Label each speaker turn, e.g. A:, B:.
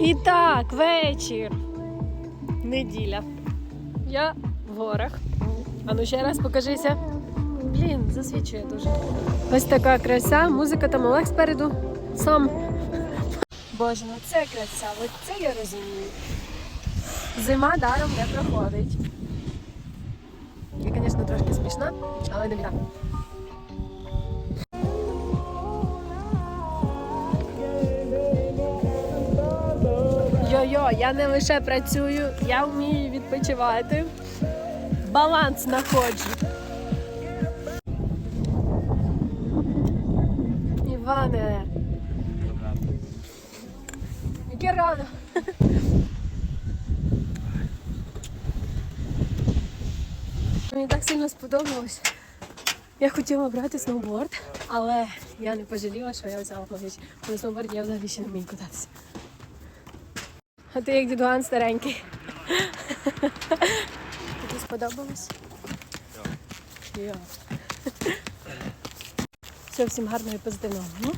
A: І так, вечір. Неділя. Я в горах. А ну ще раз покажися. Блін, засвічує дуже. Ось така краса, музика там Олег спереду. Сам. Боже, ну це краса, от це я розумію. Зима даром не проходить. Я, звісно, трошки смішна, але не біда. Я не лише працюю, я вмію відпочивати. Баланс знаходжу. Іване. Яке рано. Мені так сильно сподобалось. Я хотіла брати сноуборд, але я не пожаліла, що я взяла новий. На сноуборді я взагалі ще не вмію кататися. А ти як дідуган старенький. Тобі сподобалось? Так. Все, всім гарного і позитивного. Ну?